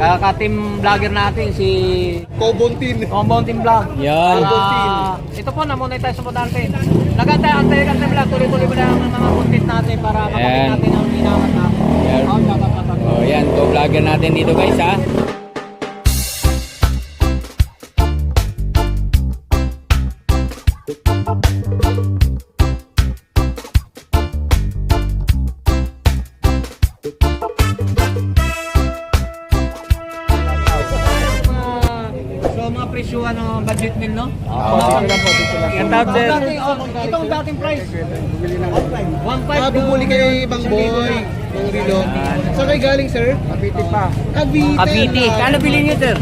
Kaka-team vlogger natin si Kobontin. Team Vlog. Yan. Para, ito po, na-monetize po natin. Nagantay, antay, antay vlog. Tuloy-tuloy mo lang ang mga content natin para Ayan. natin ang hinahanap natin. Yan. Oh, dapat. Oh, yan, go vlogger natin dito guys ha. Ano budget meal no? Oo. Shout out, sir. Ang dating, itong dating price. 1.5. Ah, bumuli kay Bang Boy. Bang Rilo. Saan kayo galing, sir? Cavite pa. Cavite. Cavite. Kano bilhin nyo sir?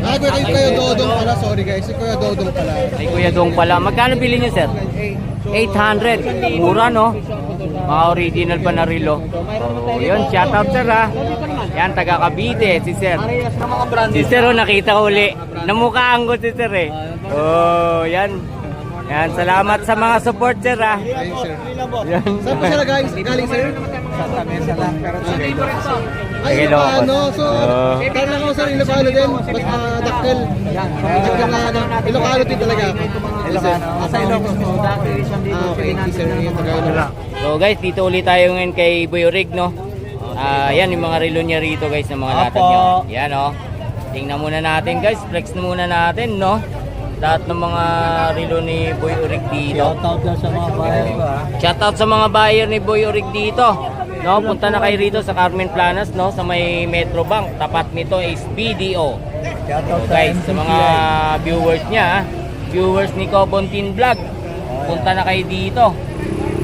Ah, kuya kayo, kayo Dodong pala. Sorry guys, si Kuya Dodong pala. Ay Kuya Dong pala. Magkano bilhin nyo sir? 800. Mura no? Mga original pa na rilo. Oh, yun, shout out sir ha. Yan, taga Cavite, si sir. Parehas na mga brand. Si sir, oh, nakita ko uli. Namukhaan ko si sir eh. Oh, yan. Yan, salamat sa mga support sir ha. Ayun, sir. Yan. Saan po sila guys? Galing, sir? Lang. Pero sige pa rin to. Ay. Ilocano. So, Oo. kaya lang ako sa Ilocano din. Uh, daktel? Ilocano. Ilocano din talaga. Ilocano. Sa dito. Ah, okay. Sir, yung Tagalog. So guys, dito ulit tayo ngayon kay Boy Rig, no? Ah, yan yung mga relo niya rito guys na mga latag Opo. niya. Yan oh. Tingnan muna natin guys, flex na muna natin, no? Lahat ng mga relo ni Boy Rig dito. Shoutout lang sa mga bayan ko ha. Shoutout sa mga buyer ni Boy Rig dito. No, punta na kayo rito sa Carmen Planas, no, sa may Metro Bank. Tapat nito is BDO. Shoutout So guys, sa mga viewers niya, ah, viewers ni Cobontin Vlog, punta na kayo dito.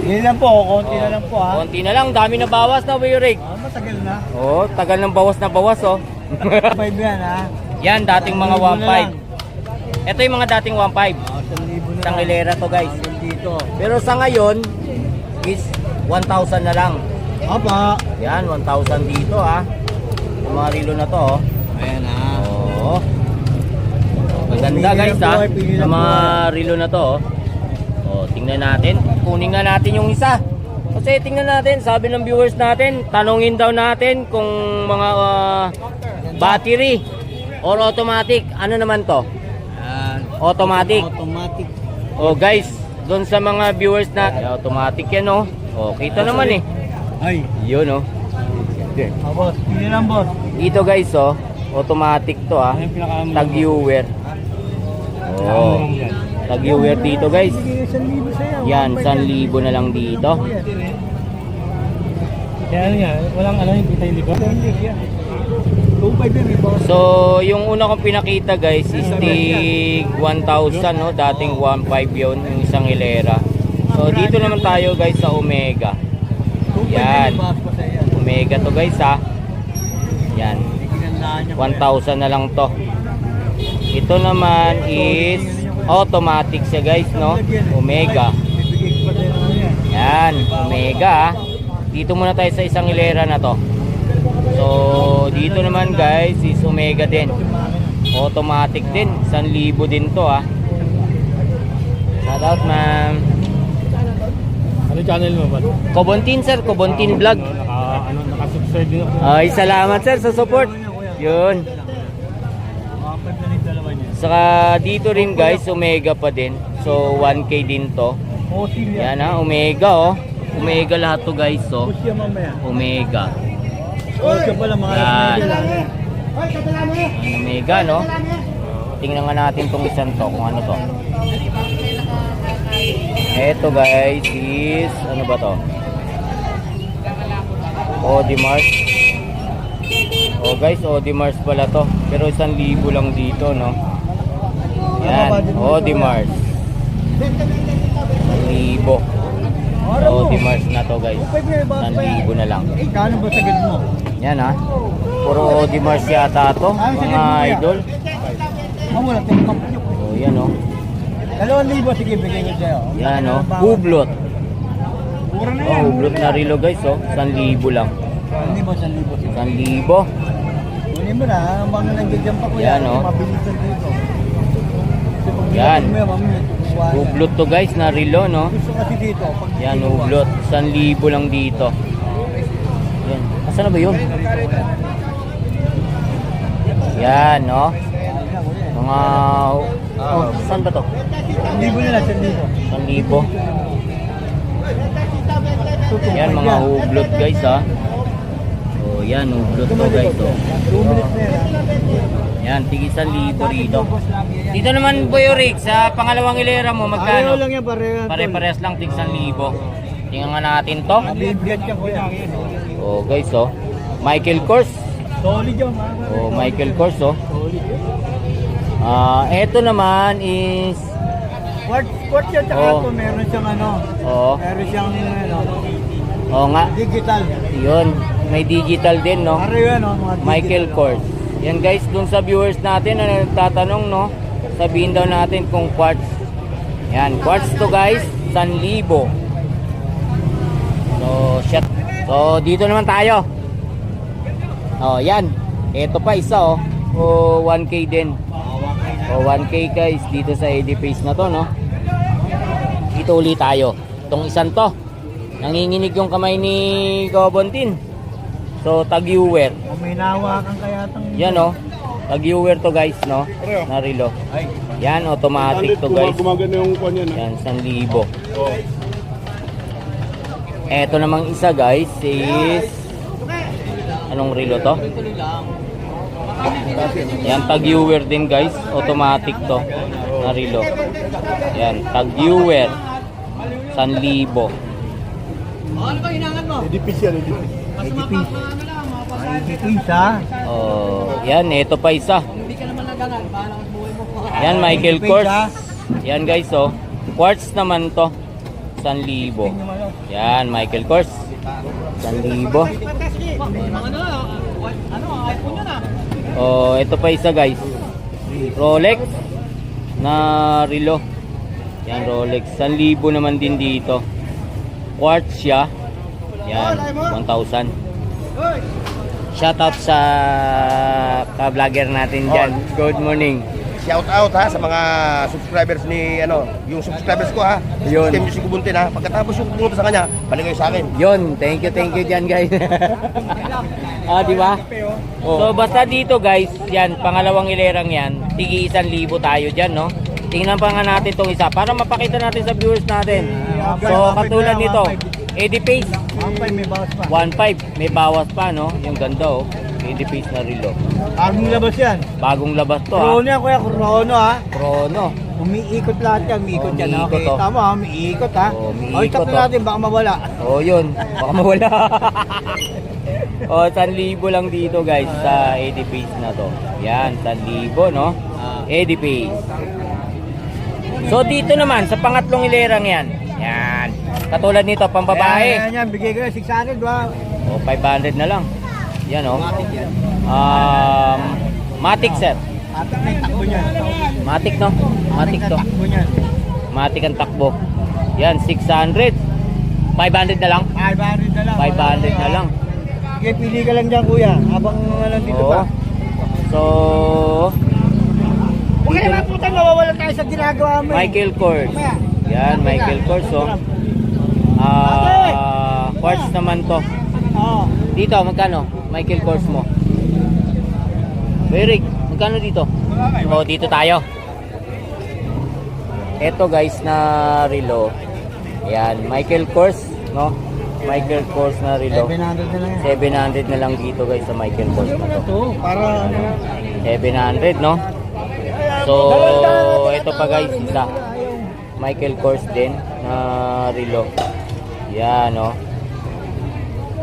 Yun lang po. Konti na lang po ha. Konti na lang, dami na bawas na Boy Rig. Ah, matagal na. Oh, tagal ng bawas na bawas oh. 5 yan ha. Yan, dating mga Libo na lang. 1.5. Ito yung mga dating 1.5. Ah, 1,000 na Isang hilera to guys. Hanggang dito. Pero sa ngayon, is 1,000 na lang. Apa. Yan, 1,000 dito ah. Yung mga rilo na to oh. Ayan ha. Oo. Maganda guys ha. Sa mga rilo na to oh. Oh, tingnan natin. Kunin nga natin yung isa. Kasi tingnan natin, sabi ng viewers natin, tanungin daw natin kung mga ah, battery or automatic. Ano naman to? Ayan. Automatic. Automatic. Oh guys, doon sa mga viewers na automatic yan oh. Oh, kita naman eh. Ay. Yun oh. Ah, boss. Pili lang boss. Dito guys oh, automatic to ah. Tag-viewer. Oh. Tag-viewer dito guys. Sige, 1,000 sa'yo. Yan, 1,000 na lang dito. Kaya ano yan, walang ano yung kita yung likod? Hindi yan. 2.5 yan, boss. So, yung una kong pinakita guys is tig 1,000 no, dating 1,500 yun, yung isang hilera. So, dito naman tayo guys sa Omega. Yan. Omega to guys ha. Yan. 1,000 na lang to. Ito naman is automatic siya guys no. Omega. Yan, Omega. ah. Dito muna tayo sa isang hilera na to. So, dito naman guys is Omega din. Automatic din. 1,000 din to ah. Shout out ma'am. Ano channel mo ba? Kobontin sir, Kobontin Vlog. Naka, ano, nakasubscribe din ako. Ay, salamat sir sa support. Yun. Mga 5 na dalawa niya. Saka dito rin guys, Omega pa din. So 1K din to. Yan. Ha, Omega oh. Omega lahat to guys oh. Omega. Yan. Omega no. Tingnan nga natin tong isang to kung ano to. Eto guys is ano ba to? Odimars. Oh guys, Odimars pala to. Pero 1,000 lang dito no. Yan, Odimars. 1,000. So, Odimars na to guys. 1,000 na lang. Eh, kano ba sagad mo? Yan ha. Puro Odimars yata to, mga idol. Ah, wala tayong kapyok. Oh, yan oh. Dalawang libo, sige, bigay ko sa'yo. Yan oh. Hublot. Pura na Oh, yan. hublot na rilo guys oh. 1,000 lang. Hindi mo, 1,000 libo. 1,000. Kunin mo na, ang mga nandiyan pa ko Yan, oh. Mabilisan dito. Yan. Hublot to guys na rilo no. Yan hublot. 1,000 lang dito. Yan. Kasi Saan na ba yun? Yan, no? Mga... Oh, saan ba to? Libo nila, sa libo. 1,000. Yan, mga hublot guys, ha? Oh, yan, hublot to guys, oh. Yan, tigisan libo rito. Dito naman, Boy Rick, sa pangalawang hilera mo, magkano? lang yan, pareho. Pare-pares lang, tigisan libo. Tingnan nga natin to. Ka kuya. Oh, guys, oh. Michael Kors. Solid yun, mga Oh, Michael Kors, oh. Solid yun. Ah, eto naman is Quartz, quartz yan, tsaka Oo. ito, meron siyang ano, oh, meron siyang ano, oh nga, digital. 'yun. May digital din, no? Pareho yan, oh, mga digital. Michael Kors. Yan guys, dun sa viewers natin na nagtatanong, no? Sabihin daw natin kung quartz. Yan, quartz to guys, 1,000. So, shit. So, dito naman tayo. Oh, yan. Ito pa isa, oh. Oh, 1K din. Oh, 1K guys, dito sa AD Face na to, no? Dito ulit tayo. Itong isang to. Nanginginig yung kamay ni Gobontin. So, tag-viewer. O may nawakan kaya tang... Yan oh. Tag-viewer to guys, no? Na relo. Yan, automatic to guys. Gumagana yung kanya na. Yan, 1,000. Eto namang isa guys is anong relo to? Yan, tag-viewer din guys. Automatic to na relo. Yan, tag-viewer. 1,000. Ano ba hinangan mo? Edipis yan, edipis. Mas mapap na ano lang, mapapayag. Ito isa. Oh, yan, ito pa isa. Hindi ka naman nagangan, bahala ka sa buhay mo. Yan, Michael pa Kors. isa. Yan guys, oh. Quartz naman to. 1,000. Yan, Michael Kors. 1,000. Mga ano, ano, iPhone yun ah. Oh, ito pa isa guys. Rolex na relo. Yan, Rolex. 1,000 naman din dito. Quartz siya. Yan, 1,000. Shout out sa ka-vlogger natin dyan. Good morning. Shout out ha sa mga subscribers ni ano, yung subscribers ko ha. Yun. Team Music Ubuntin ha. Pagkatapos yung pumunta sa kanya, balik kayo sa akin. Yon, thank you, thank you dyan guys. ah, di ba? So basta dito guys, yan, pangalawang ilerang yan, tigi isang libo tayo dyan, no? Tingnan pa nga natin tong isa para mapakita natin sa viewers natin. So katulad nito, Eddie Pace, 1.5 may bawas pa. 1.5, may bawas pa, no? Yung ganda, oh. Eddie Pace na relo. Bagong labas yan. Bagong labas to, ha? Chrono yan kuya, chrono ha. Chrono. Umiikot lahat yan, umiikot Oh, yan. umiikot, Okay, oh. tama ha, umiikot ha. Oh, umiikot, Okay, tap oh. natin, baka mawala. Oh, yun. Baka mawala. oh, 1,000 lang dito guys sa Eddie Pace na to. Yan, 1,000 no? Eddie Pace. So dito naman sa pangatlong ilerang yan. Yan. Katulad nito, pang Ayan, ayan, yan, bigay ko yan, 600 ba? Oh, 500 na lang. Yan oh. Um, Matic sir. Atak na yung takbo niyan. Matic no? Matic to. Takbo niyan. Matic ang takbo. Yan, 600. 500 na lang. 500 na lang. 500 na lang. Sige, pili ka lang dyan kuya, habang ano dito Oo. pa. So, Huwag ka naman puta, nawawala tayo sa ginagawa mo. eh. Michael Kors. Yan, Michael Kors, oh. Ah, Kors naman to. Dito, magkano? Michael Kors mo. Eric, magkano dito? Oh, dito tayo. Ito guys na relo. Yan, Michael Kors, no? Michael Kors na relo. 700 na lang yan. 700 na lang dito guys sa Michael Kors na to. Para ano. 700, no? So, ito pa guys, isa. Michael Kors din na relo. Yan, no?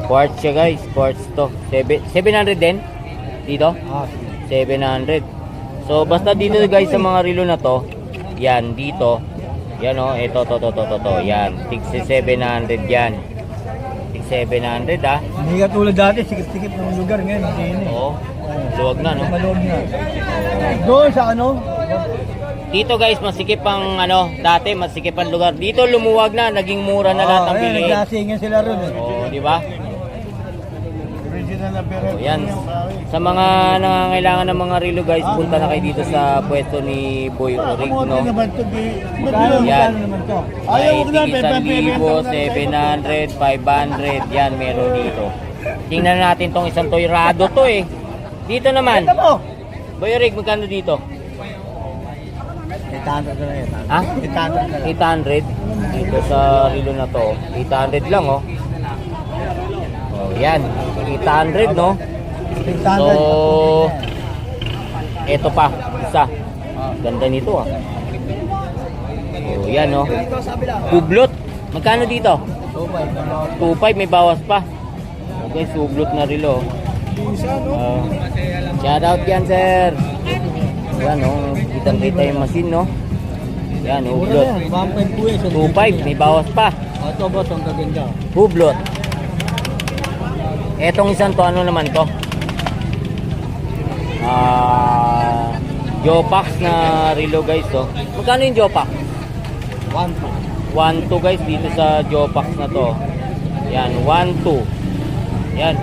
Quartz siya guys, quartz to. Sebe- 700 din dito. Ah, 700. So basta dito guys sa mga relo na to, yan dito. Yan oh, ito to to to to to. Yan, tig 700 yan. Tig 700 ah. Hindi ka tulad dati, sikip-sikip ng lugar ngayon. Oo. Luwag na no. Maloob na. Doon sa ano? Dito guys, masikip ang ano, dati masikip ang lugar. Dito lumuwag na, naging mura na lahat ng Oo, ayan, bilihin. Naglasingan sila ron eh. Oo, di ba? Original na pero. So, yan. Sa mga nangangailangan ng mga relo guys, punta na kayo dito sa pwesto ni Boy Orig, no? Yan. magkano naman to? May tig 1,000, 700, 500, yan meron dito. Tingnan natin tong isang Toyrado to eh. Dito naman. Boy Rig, magkano dito? 800 na yan. Ha? 800 800 dito sa rilo na to 800 lang oh. Oh yan. 800 no? So eto pa isa. Ganda nito ah. Oh yan oh. Kublot magkano dito? 2.5 may bawas pa. Okay sublot na rilo. Oh. shout out yan sir yan oh kitang kita yung machine no yan hublot 2.5 may bawas pa Ito boss, ang gaganda. Hublot. Etong isang to, ano naman to? Ah, Jopax na relo guys to. Magkano yung Jopax? 1 2 guys dito sa Jopax na to. Yan, 1 2. Yan.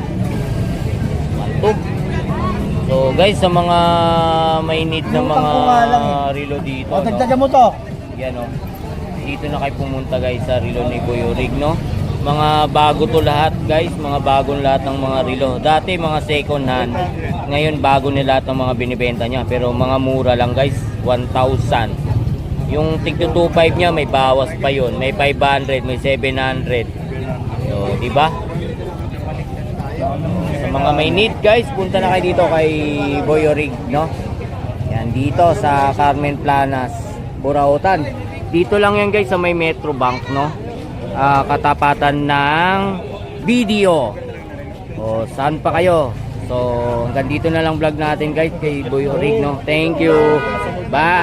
1 2. So guys, sa mga may need ng mga relo dito, no? mo to. Yan o. Dito na kayo pumunta guys sa relo ni Boy Orig, no? Mga bago to lahat guys, mga bagong lahat ng mga relo. Dati mga second hand, ngayon bago na lahat ng mga binibenta niya. Pero mga mura lang guys, 1,000. Yung tig 25 niya may bawas pa yon, may 500, may 700. So, di ba? Sa mga may need guys, punta na kayo dito kay Boy Orig, no? Yan dito sa Carmen Planas, Burautan. Dito lang yan guys sa may Metro Bank, no? Ah, katapatan ng video. O saan pa kayo? So, hanggang dito na lang vlog natin guys kay Boy Orig, no? Thank you. Bye.